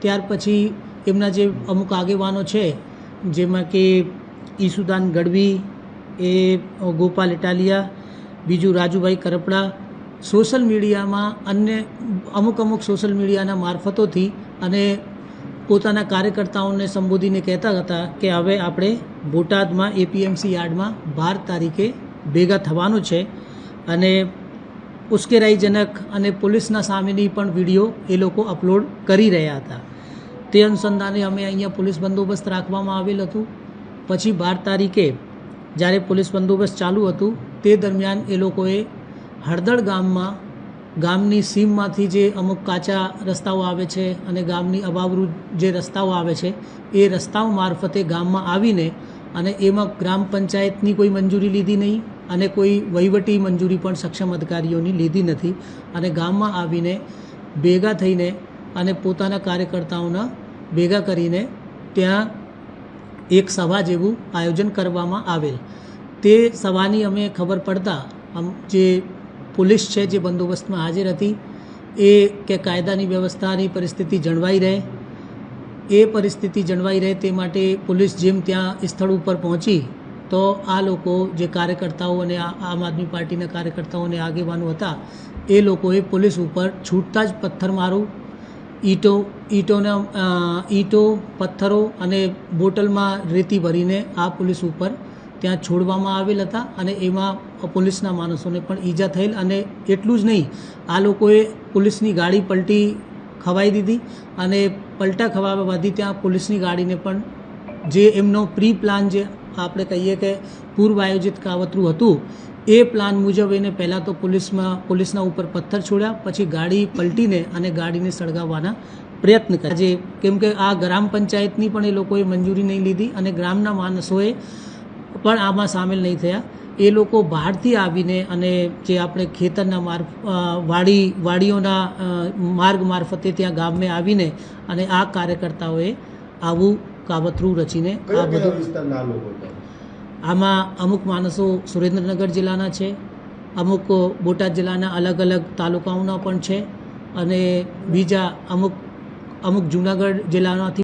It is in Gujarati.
ત્યાર પછી એમના જે અમુક આગેવાનો છે, જેમાં કે ઈસુદાન ગઢવી, એ ગોપાલ ઇટાલિયા, બીજું રાજુભાઈ કરપડા, સોશિયલ મીડિયામાં અન્ય અમુક અમુક સોશિયલ મીડિયાના મારફતોથી અને પોતાના કાર્યકર્તાઓને સંબોધીને કહેતા હતા કે હવે આપણે બોટાદમાં એપીએમસી યાર્ડમાં બાર તારીખે ભેગા થવાનું છે અને ઉશ્કેરાઈજનક અને પોલીસના સામેની પણ વીડિયો એ લોકો અપલોડ કરી રહ્યા હતા. તે અનુસંધાને અમે અહીંયા પોલીસ બંદોબસ્ત રાખવામાં આવેલ હતું. પછી બાર તારીખે જ્યારે પોલીસ બંદોબસ્ત ચાલુ હતું, તે દરમિયાન એ લોકોએ હળદળ ગામમાં, ગામની સીમમાંથી જે અમુક કાચા રસ્તાઓ આવે છે અને ગામની અભાવરૂ જે રસ્તાઓ આવે છે, એ રસ્તાઓ મારફતે ગામમાં આવીને અને એમાં ગ્રામ પંચાયતની કોઈ મંજૂરી લીધી નહીં. અને કોઈ વહીવટી મંજૂરી પણ સક્ષમ અધિકારીઓની લીધી નથી અને ગામમાં આવીને ભેગા થઈને અને પોતાના કાર્યકર્તાઓના ભેગા કરીને ત્યાં એક સભા જેવું આયોજન કરવામાં આવેલ. તે સભાની અમે ખબર પડતા જે પોલીસ છે, જે બંદોબસ્તમાં હાજર હતી, એ કે કાયદાની વ્યવસ્થાની પરિસ્થિતિ જળવાઈ રહે. એ પરિસ્થિતિ જળવાઈ રહે તે માટે પોલીસ જેમ ત્યાં સ્થળ ઉપર પહોંચી તો આ લોકો જે કાર્યકર્તાઓ અને આમ આદમી પાર્ટીના કાર્યકર્તાઓ અને આગેવાનો હતા, એ લોકોએ પોલીસ ઉપર છૂટતા જ પથ્થરમારો ઈંટો, ઈંટોના ઈંટો, પથ્થરો અને બોટલમાં રેતી ભરીને આ પોલીસ ઉપર ત્યાં છોડવામાં આવેલ હતા અને એમાં પોલીસના માણસોને પણ ઈજા થયેલ અને એટલું જ નહીં, આ લોકોએ પોલીસની ગાડી પલટી ખવાઈ દીધી અને પલટા ખવાવાથી ત્યાં પોલીસની ગાડીને પણ જે એમનો પ્રી પ્લાન જે આપણે કહીએ કે પૂર્વ આયોજિત કાવતરું હતું. એ પ્લાન મુજબ એને પહેલાં તો પોલીસમાં, પોલીસના ઉપર પથ્થર છોડ્યા, પછી ગાડી પલટીને અને ગાડીને સળગાવવાના પ્રયત્ન કર્યા. જે કેમ કે આ ગ્રામ પંચાયતની પણ એ લોકોએ મંજૂરી નહીં લીધી અને ગ્રામના માણસોએ પણ આમાં સામેલ નહીં થયા. એ લોકો બહારથી આવીને અને જે આપણે ખેતરના માર વાડી, વાડીઓના માર્ગ મારફતે ત્યાં ગામે આવીને અને આ કાર્યકર્તાઓએ આવું કાવતરું રચીને આ બધું આમાં અમુક માણસો સુરેન્દ્રનગર જિલ્લાના છે અમુક બોટાદ જિલ્લાના અલગ અલગ તાલુકાઓના પણ છે અને બીજા અમુક અમુક જુનાગઢ જિલ્લામાંથી